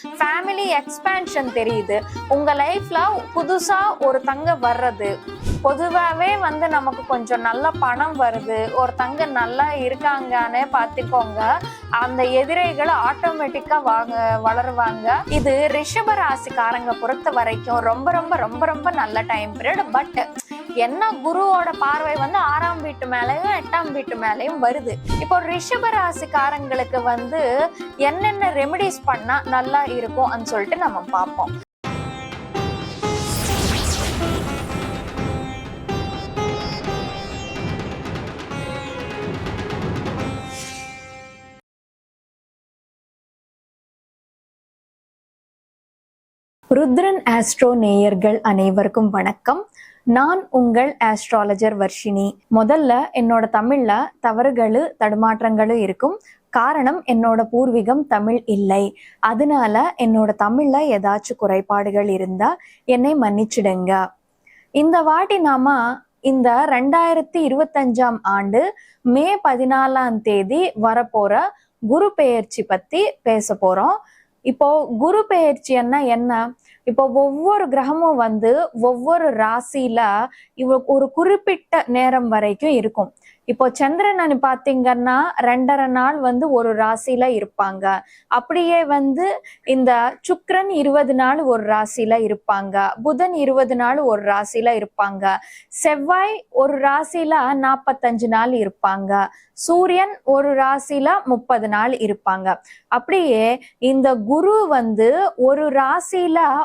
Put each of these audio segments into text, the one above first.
Family expansion தெரியுது. உங்க லைஃப்ல புதுசா ஒரு தங்க வர்றது. பொதுவாகவே வந்து நமக்கு கொஞ்சம் நல்ல பணம் வருது. ஒரு தங்க நல்லா இருக்காங்கன்னு பார்த்துக்கோங்க. அந்த எதிரிகளை ஆட்டோமேட்டிக்கா வாங்க வளருவாங்க. இது ரிஷப ராசிக்காரங்க பொறுத்த வரைக்கும் ரொம்ப ரொம்ப ரொம்ப ரொம்ப நல்ல டைம் பீரியட் பட் என்ன குருவோட பார்வை வந்து ஆறாம் வீட்டு மேலயும் எட்டாம் வீட்டு மேலயும் வருது. இப்போ ரிஷப ராசிக்காரங்களுக்கு வந்து என்னென்ன ரெமெடிஸ் பண்ணா நல்லா இருக்கும் சொல்லிட்டு நம்ம பார்ப்போம். ருத்ரன் ஆஸ்ட்ரோ நேயர்கள் அனைவருக்கும் வணக்கம். நான் உங்கள் ஆஸ்ட்ராலஜர் வர்ஷினி. முதல்ல என்னோட தமிழ்ல தவறுகள் தடுமாற்றங்களும் இருக்கும். காரணம் என்னோட பூர்வீகம் தமிழ் இல்லை. அதனால என்னோட தமிழ்ல ஏதாச்சும் குறைபாடுகள் இருந்தா என்னை மன்னிச்சிடுங்க. இந்த வாட்டி நாம இந்த ரெண்டாயிரத்தி இருபத்தஞ்சாம் ஆண்டு மே பதினாலாம் தேதி வரப்போற குரு பெயர்ச்சி பத்தி பேச போறோம். இப்போ குரு பெயர்ச்சின்னா என்ன? இப்போ ஒவ்வொரு கிரகமும் வந்து ஒவ்வொரு ராசியில இவ ஒரு குறிப்பிட்ட நேரம் வரைக்கும் இருக்கும். இப்போ சந்திரன் பாத்தீங்கன்னா ரெண்டரை நாள் வந்து ஒரு ராசியில இருப்பாங்க. அப்படியே வந்து இந்த சுக்ரன் இருபது நாள் ஒரு ராசியில இருப்பாங்க. புதன் இருபது நாள் ஒரு ராசியில இருப்பாங்க. செவ்வாய் ஒரு ராசியில நாற்பத்தஞ்சு நாள் இருப்பாங்க. சூரியன் ஒரு ராசியில முப்பது நாள் இருப்பாங்க. அப்படியே இந்த குரு வந்து ஒரு ராசியில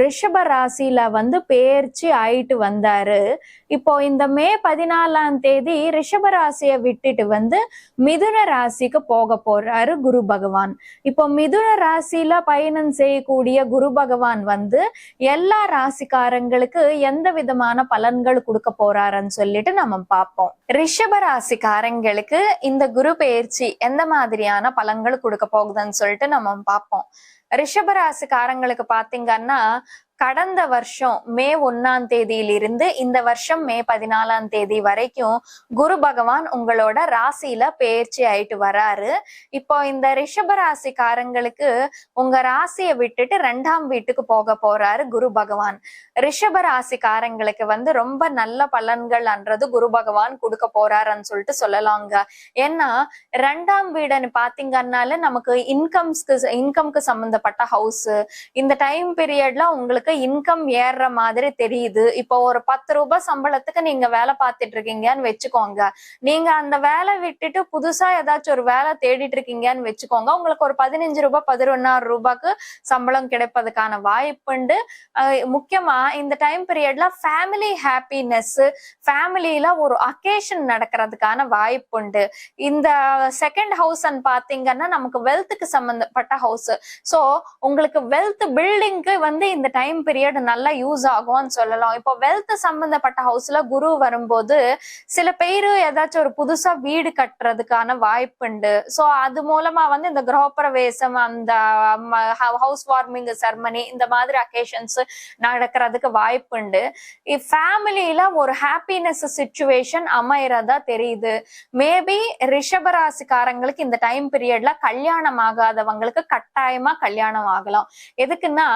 ரிஷப ராசியில வந்து பெயர்ச்சி ஆயிட்டு வந்தாரு. இப்போ இந்த மே பதினாலாம் தேதி ரிஷப ராசியை விட்டுட்டு வந்து மிதுன ராசிக்கு போக போறாரு குரு பகவான். இப்போ மிதுன ராசியில பயணம் செய்யக்கூடிய குரு பகவான் வந்து எல்லா ராசிக்காரங்களுக்கு எந்த விதமான பலன்கள் கொடுக்க போறாருன்னு சொல்லிட்டு நம்ம பார்ப்போம். ரிஷப ராசிக்காரங்களுக்கு இந்த குரு பெயர்ச்சி எந்த மாதிரியான பலன்கள் கொடுக்க போகுதுன்னு சொல்லிட்டு நம்ம பார்ப்போம். ரிஷபராசிக்காரங்களுக்கு பாத்தீங்கன்னா கடந்த வருஷம் மே ஒன்னாம் தேதியிலிருந்து இந்த வருஷம் மே பதினாலாம் தேதி வரைக்கும் குரு பகவான் உங்களோட ராசியில பயிற்சி ஆயிட்டு வராரு. இப்போ இந்த ரிஷப ராசிக்காரங்களுக்கு உங்க ராசியை விட்டுட்டு ரெண்டாம் வீட்டுக்கு போக போறாரு குரு பகவான். ரிஷப ராசிக்காரங்களுக்கு வந்து ரொம்ப நல்ல பலன்கள் அன்றது குரு பகவான் கொடுக்க போறாருன்னு சொல்லிட்டு சொல்லலாங்க. ஏன்னா ரெண்டாம் வீடுன்னு பாத்தீங்கன்னால நமக்கு இன்கம்ஸ்க்கு இன்கம்க்கு சம்பந்தப்பட்ட ஹவுஸ் இந்த டைம் பீரியட்ல உங்களுக்கு இன்கம் ஏறுற மாதிரி தெரியுது. இப்போ ஒரு பத்து ரூபாய் சம்பளத்துக்கு நீங்க வேலை பார்த்துட்டு இருக்கீங்கன்னு வச்சுக்கோங்க. நீங்க அந்த வேலை விட்டுட்டு புதுசா ஏதாச்சும் ஒரு வேலை தேடிட்டு இருக்கீங்கன்னு வச்சுக்கோங்க. உங்களுக்கு ஒரு பதினஞ்சு ரூபாய் பதினொன்னாயிரம் ரூபாய்க்கு சம்பளம் கிடைப்பதுக்கான வாய்ப்புண்டு முக்கியமா இந்த டைம் பீரியட்ல ஃபேமிலி ஹாப்பினஸ் ஃபேமிலியில ஒரு அக்கேஷன் நடக்கிறதுக்கான வாய்ப்புண்டு இந்த செகண்ட் ஹவுஸ் பாத்தீங்கன்னா நமக்கு வெல்த்துக்கு சம்பந்தப்பட்ட ஹவுஸ் சோ உங்களுக்கு வெல்த் பில்டிங்க்கு வந்து இந்த டைம் பீரியட் நல்லா யூஸ் ஆகும்னு சொல்லலாம். இப்போ வெல்த் சம்பந்தப்பட்ட ஹவுஸ்ல குரு வரும்போது சில பேரு ஏதாச்சும் ஒரு புதுசா வீடு கட்டுறதுக்கான வாய்ப்புண்டு சோ அது மூலமா வந்து இந்த கிரகப்பிரவேசம் அந்த ஹவுஸ் வார்மிங் செர்மனி இந்த மாதிரி அக்கேஷன்ஸ் நடக்கிறதுக்கு வாய்ப்புண்டு ஃபேமிலியில ஒரு ஹாப்பினஸ் சுச்சுவேஷன் அமையறதா தெரியுது. மேபி ரிஷபராசிக்காரங்களுக்கு இந்த டைம் பீரியட்ல கல்யாணம் ஆகாதவங்களுக்கு கட்டாயமா கல்யாணம் ஆகலாம். எதுக்குன்னா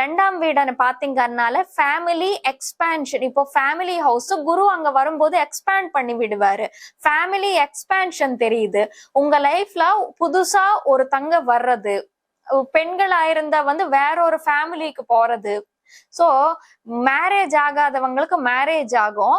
ரெண்டாம் வீடு வீடுன்னு பாத்தீங்கன்னால ஃபேமிலி எக்ஸ்பேன்ஷன் இப்போ ஃபேமிலி ஹவுஸ் குரு அங்க வரும்போது எக்ஸ்பேண்ட் பண்ணி விடுவாரு. ஃபேமிலி எக்ஸ்பேன்ஷன் தெரியுது. உங்க லைஃப்ல புதுசா ஒரு தங்க வர்றது. பெண்களா இருந்தா வந்து வேற ஒரு ஃபேமிலிக்கு போறது. சோ மேரேஜ் ஆகாதவங்களுக்கு மேரேஜ் ஆகும்.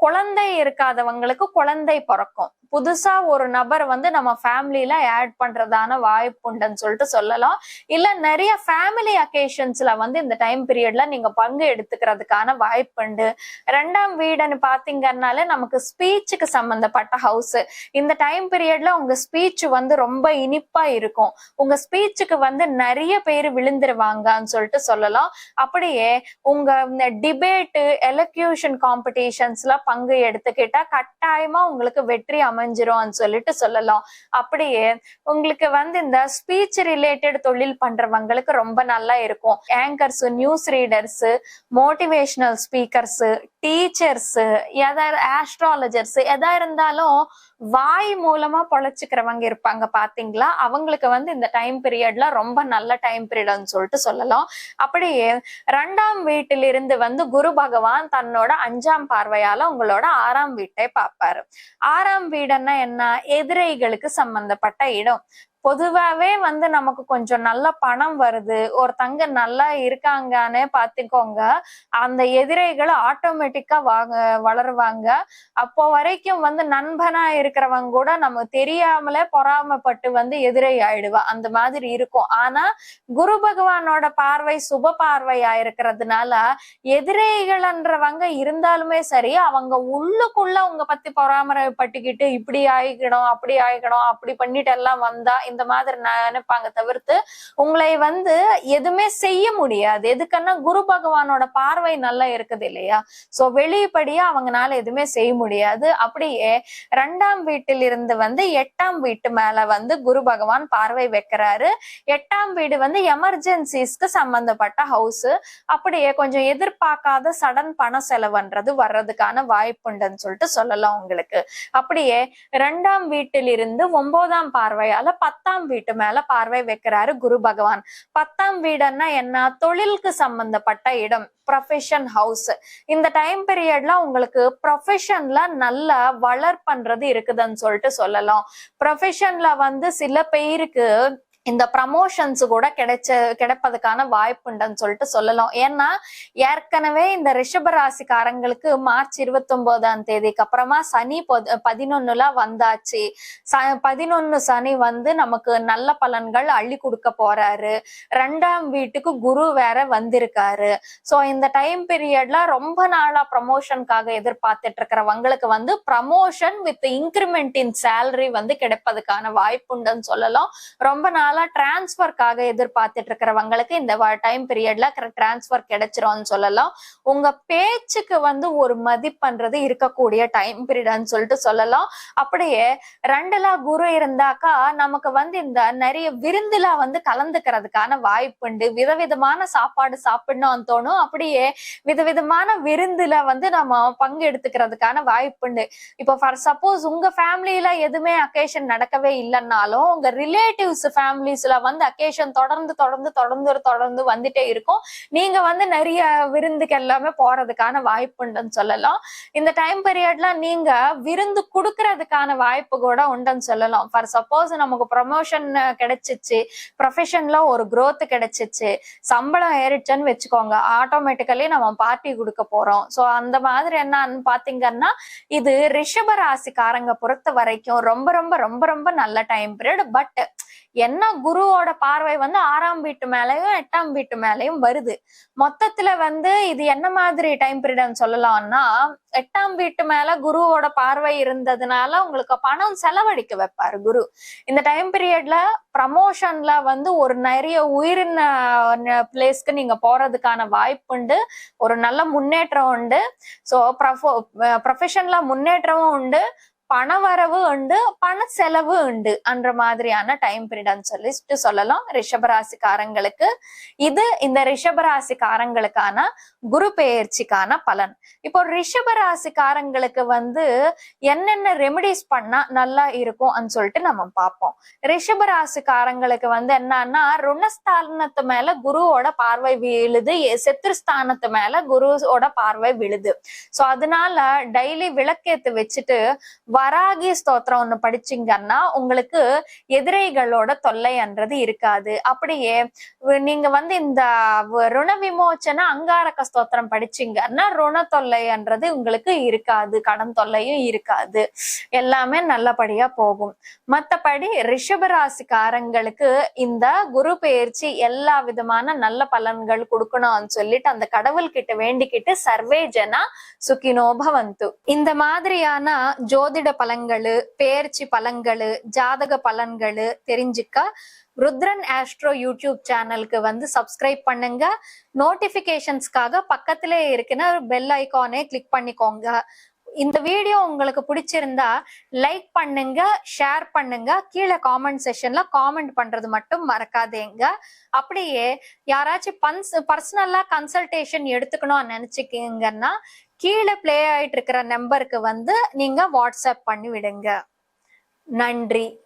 குழந்தை இருக்காதவங்களுக்கு குழந்தை பிறக்கும். புதுசா ஒரு நபர் வந்து நம்ம ஃபேமிலியில ஆட் பண்றதான வாய்ப்பு உண்டுன்னு சொல்லிட்டு சொல்லலாம். இல்ல நிறைய ஃபேமிலி அக்கேஷன்ஸ்ல வந்து இந்த டைம் பீரியட்ல நீங்க பங்கு எடுத்துக்கிறதுக்கான வாய்ப்பு உண்டு. ரெண்டாம் வீடுன்னு பாத்தீங்கன்னாலே நமக்கு ஸ்பீச்சுக்கு சம்பந்தப்பட்ட ஹவுஸ் இந்த டைம் பீரியட்ல உங்க ஸ்பீச் வந்து ரொம்ப இனிப்பா இருக்கும். உங்க ஸ்பீச்சுக்கு வந்து நிறைய பேர் விழுந்துருவாங்கன்னு சொல்லிட்டு சொல்லலாம். அப்படியே உங்க இந்த டிபேட்டு எலக்யூஷன் காம்படிஷன்ஸ்ல பங்கு எடுத்துக்கிட்டா கட்டாயமா உங்களுக்கு வெற்றி அமைஞ்சிரும் சொல்லிட்டு சொல்லலாம். அப்படியே உங்களுக்கு வந்து இந்த ஸ்பீச் ரிலேட்டட் தொழில் பண்றவங்களுக்கு ரொம்ப நல்லா இருக்கும். Anchors news readers motivational speakers teachers எதா ஆஸ்ட்ராலஜர்ஸ் எதா இருந்தாலும் வாய் மூலமா பொழைச்சிக்கிறவங்க இருப்பாங்க பாத்தீங்களா? அவங்களுக்கு வந்து இந்த டைம் பீரியட்ல ரொம்ப நல்ல டைம் பீரியட்னு சொல்லிட்டு சொல்லலாம். அப்படியே ரெண்டாம் வீட்டிலிருந்து வந்து குரு பகவான் தன்னோட அஞ்சாம் பார்வையால உங்களோட ஆறாம் வீட்டை பார்ப்பாரு. ஆறாம் வீடுன்னா என்ன? எதிரிகளுக்கு சம்பந்தப்பட்ட இடம். பொதுவாவே வந்து நமக்கு கொஞ்சம் நல்ல பணம் வருது. ஒருத்தங்க நல்லா இருக்காங்கன்னு பாத்துக்கோங்க. அந்த எதிரிகள் ஆட்டோமேட்டிக்கா வாங்க வளருவாங்க. அப்போ வரைக்கும் வந்து நண்பனா இருக்கிறவங்க கூட நம்ம தெரியாமலே பொறாமப்பட்டு வந்து எதிரை ஆயிடுவா. அந்த மாதிரி இருக்கும். ஆனா குரு பகவானோட பார்வை சுப பார்வையா இருக்கிறதுனால எதிரிகள்ன்றவங்க இருந்தாலுமே சரி அவங்க உள்ளுக்குள்ள உங்க பத்தி பொறாமப்பட்டுக்கிட்டு இப்படி ஆயிக்கணும் அப்படி ஆயிக்கணும் அப்படி பண்ணிட்டு எல்லாம் வந்தா இந்த மாதிரி நினைப்பாங்க தவிர்த்து உங்களை வந்து எதுவுமே செய்ய முடியாது. எதுக்குன்னா குரு பகவானோட பார்வை நல்லா இருக்குது இல்லையா? சோ வெளிப்படியா அவங்கனால எதுவுமே செய்ய முடியாது. அப்படியே ரெண்டாம் வீட்டில் இருந்து வந்து எட்டாம் வீட்டு மேல வந்து குரு பகவான் பார்வை வைக்கிறாரு. எட்டாம் வீடு வந்து எமர்ஜென்சிஸ்க்கு சம்பந்தப்பட்ட ஹவுஸ் அப்படியே கொஞ்சம் எதிர்பார்க்காத சடன் பண செலவுன்றது வர்றதுக்கான வாய்ப்புண்டுன்னு சொல்லிட்டு சொல்லலாம் உங்களுக்கு. அப்படியே ரெண்டாம் வீட்டில் இருந்து ஒன்பதாம் பார்வையால பத்து பத்தாம் வீட்டு மேல பார்வை வைக்கிறாரு குரு பகவான். பத்தாம் வீடுன்னா என்ன? தொழிலுக்கு சம்பந்தப்பட்ட இடம் ப்ரொஃபஷன் ஹவுஸ் இந்த டைம் பீரியட்ல உங்களுக்கு ப்ரொஃபஷன்ல நல்ல வளர் பண்றது இருக்குதுன்னு சொல்லிட்டு சொல்லலாம். ப்ரொஃபஷன்ல வந்து சில பேருக்கு இந்த ப்ரமோஷன்ஸ் கூட கிடைச்ச கிடைப்பதுக்கான வாய்ப்புண்டுன்னு சொல்லிட்டு சொல்லலாம். ஏன்னா ஏற்கனவே இந்த ரிஷபராசிக்காரங்களுக்கு மார்ச் இருபத்தி ஒன்பதாம் தேதிக்கு அப்புறமா சனி பதினொன்னுல வந்தாச்சு. ச பதினொன்னு சனி வந்து நமக்கு நல்ல பலன்கள் அள்ளி கொடுக்க போறாரு. ரெண்டாம் வீட்டுக்கு குரு வேற வந்திருக்காரு. சோ இந்த டைம் பீரியட்ல ரொம்ப நாளா ப்ரமோஷனுக்காக எதிர்பார்த்துட்டு இருக்கிறவங்களுக்கு வந்து promotion with increment in salary வந்து கிடைப்பதுக்கான வாய்ப்புண்டுன்னு சொல்லலாம். ரொம்ப நாள் டிரான்ஸ்ஃபர்க்காக எதிர்பார்த்துட்டு இருக்கிறவங்களுக்கு இந்த டைம் பீரியட்ல டிரான்ஸ்ஃபர் கிடைச்சிரும்னு சொல்லலாம். உங்க பேச்சுக்கு வந்து ஒரு மதிப்புன்றது இருக்கக்கூடிய டைம் பீரியட்னு சொல்லிட்டு சொல்லலாம். அப்படியே ரெண்டுலா குரு இருந்தாக்கா நமக்கு வந்து இந்த நிறைய விருந்துல வந்து கலந்துக்கிறதுக்கான வாய்ப்புண்டு விதவிதமான சாப்பாடு சாப்பிடணும்னு தோணும். அப்படியே விதவிதமான விருந்துல வந்து நம்ம பங்கு எடுத்துக்கிறதுக்கான வாய்ப்புண்டு இப்போ ஃபார் சப்போஸ் உங்க ஃபேமிலியில எதுவுமே அக்கேஷன் நடக்கவே இல்லைன்னாலும் உங்க ரிலேட்டிவ்ஸ் ஃபேமிலி ஃபேமிலிஸ்ல வந்து அக்கேஷன் தொடர்ந்து தொடர்ந்து தொடர்ந்து தொடர்ந்து வந்துட்டே இருக்கும். நீங்க வந்து நிறைய விருந்துக்கு எல்லாமே போறதுக்கான வாய்ப்புண்டுன்னு சொல்லலாம். இந்த டைம் பீரியட்ல நீங்க விருந்து கொடுக்கறதுக்கான வாய்ப்பு கூட உண்டுன்னு சொல்லலாம். ஃபார் சப்போஸ் நமக்கு ப்ரொமோஷன் கிடைச்சிச்சு ப்ரொஃபஷன்ல ஒரு க்ரோத் கிடைச்சிச்சு சம்பளம் ஏறிடுச்சுன்னு வச்சுக்கோங்க. ஆட்டோமேட்டிக்கலி நம்ம பார்ட்டி கொடுக்க போறோம். ஸோ அந்த மாதிரி என்னன்னு பாத்தீங்கன்னா இது ரிஷப ராசிக்காரங்க பொறுத்த வரைக்கும் ரொம்ப ரொம்ப ரொம்ப ரொம்ப நல்ல டைம் பீரியட் பட் என்ன குருவோட பார்வை வந்து ஆறாம் வீட்டு மேலயும் எட்டாம் வீட்டு மேலயும் வருது. மொத்தத்துல வந்து இது என்ன மாதிரி டைம் பீரியட்னு சொல்லலாம்னா எட்டாம் வீட்டு மேல குருவோட பார்வை இருந்ததுனால உங்களுக்கு பணம் செலவழிக்க வைப்பாரு குரு. இந்த டைம் பீரியட்ல ப்ரமோஷன்ல வந்து ஒரு நிறைய உயிரின பிளேஸ்க்கு நீங்க போறதுக்கான வாய்ப்புண்டு ஒரு நல்ல முன்னேற்றம் உண்டு. ஸோ ப்ரொஃபஷன்ல முன்னேற்றமும் உண்டு. பண வரவு உண்டு பண செலவு உண்டு என்ற மாதிரியான டைம் பீரியட்னு சொல்லிட்டு சொல்லலாம். ரிஷபராசிக்காரங்களுக்கு இது இந்த ரிஷபராசிக்காரங்களுக்கான குரு பெயர்ச்சிக்கான பலன். இப்போ ரிஷபராசிக்காரங்களுக்கு வந்து என்னென்ன ரெமெடிஸ் பண்ணா நல்லா இருக்கும் சொல்லிட்டு நம்ம பார்ப்போம். ரிஷபராசிக்காரங்களுக்கு வந்து என்னன்னா ருணஸ்தானத்து மேல குருவோட பார்வை விழுது செத்துருஸ்தானத்து மேல குருவோட பார்வை விழுது. சோ அதனால டெய்லி விளக்கேத்து வச்சுட்டு வராகி ஸ்தோத்திரம் ஒண்ணு படிச்சீங்கன்னா உங்களுக்கு எதிரிகளோட தொல்லைன்றது இருக்காது. அப்படியே நீங்க வந்து இந்த ருண விமோச்சன அங்காரக ஸ்தோத்திரம் படிச்சீங்கன்னா ருண தொல்லைன்றது உங்களுக்கு இருக்காது. கடன் தொல்லையும் இருக்காது. எல்லாமே நல்லபடியா போகும். மத்தபடி ரிஷபராசிக்காரங்களுக்கு இந்த குரு பெயர்ச்சி எல்லா விதமான நல்ல பலன்கள் கொடுக்கணும்னு சொல்லிட்டு அந்த கடவுள் கிட்ட வேண்டிக்கிட்டு சர்வே ஜனா சுகினோபவந்து இந்த மாதிரியான ஜோதிட பலன்கள் பெயர்ச்சி பலன்களு ஜாதக பலன்களு தெரிஞ்சுக்க ருத்ரன் ஆஸ்ட்ரோ யூடியூப் சேனலுக்கு வந்து சப்ஸ்கிரைப் பண்ணுங்க. நோட்டிபிகேஷன்ஸ்க்காக பக்கத்துல இருக்கிற பெல் ஐகானே கிளிக் பண்ணிக்கோங்க. இந்த வீடியோ உங்களுக்கு பிடிச்சிருந்தா லைக் பண்ணுங்க ஷேர் பண்ணுங்க. கீழே காமெண்ட் செஷன்ல காமெண்ட் பண்றது மட்டும் மறக்காதேங்க. அப்படியே யாராச்சும் பன்ஸ் பர்சனலா கன்சல்டேஷன் எடுத்துக்கணும்னு நினைச்சுக்கீங்கன்னா கீழே ப்ளே ஆயிட்டு இருக்கிற நம்பருக்கு வந்து நீங்க வாட்ஸ்அப் பண்ணி விடுங்க. நன்றி.